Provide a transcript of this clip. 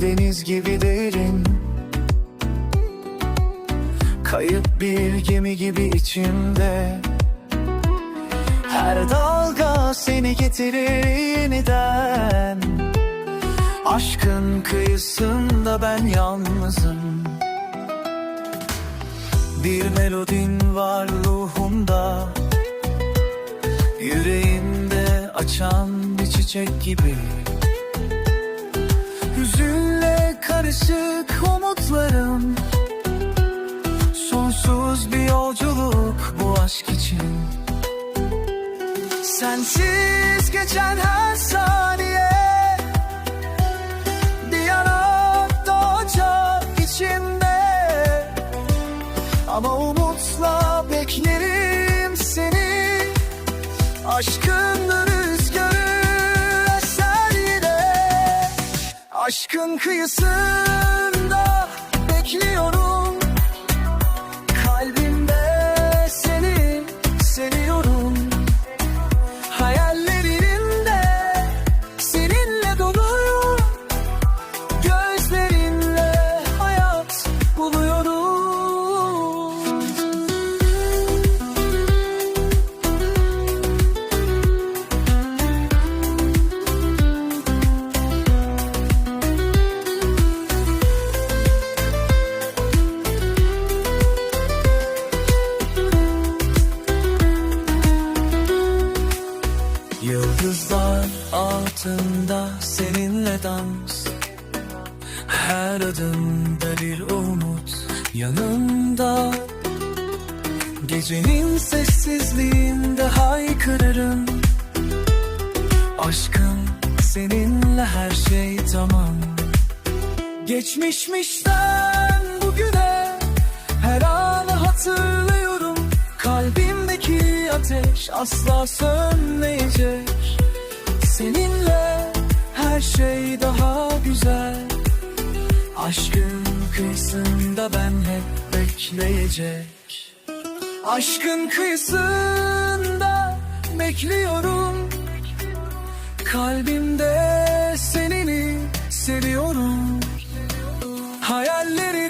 deniz gibi derin. Kayıp bir gemi gibi içimde Her dalga seni getirir yeniden. Aşkın kıyısında ben yalnızım. Bir melodin var ruhumda. Yüreğimde açan bir çiçek gibi Hüzünle karışık umutlarım. Sonsuz bir yolculuk bu aşk için. Sensiz geçen her saniye. Bir yanak doğacak içimde. Ama umutla beklerim seni. Aşkın rüzgarı Aşkın kıyısında bekliyorum. Kalbimde seni seviyorum. Hayallerimde seninle dolu Altında seninle dans. Her adımda bir umut yanımda. Gecenin sessizliğinde haykırırım. Aşkım seninle her şey tamam. Geçmişmişten bugüne her anı hatırlıyorum. Kalbimdeki ateş asla sönmeyecek şey daha güzel. Aşkın kıyısında ben hep bekleyecek. Aşkın kıyısında bekliyorum. Kalbimde senini seviyorum. Hayallerin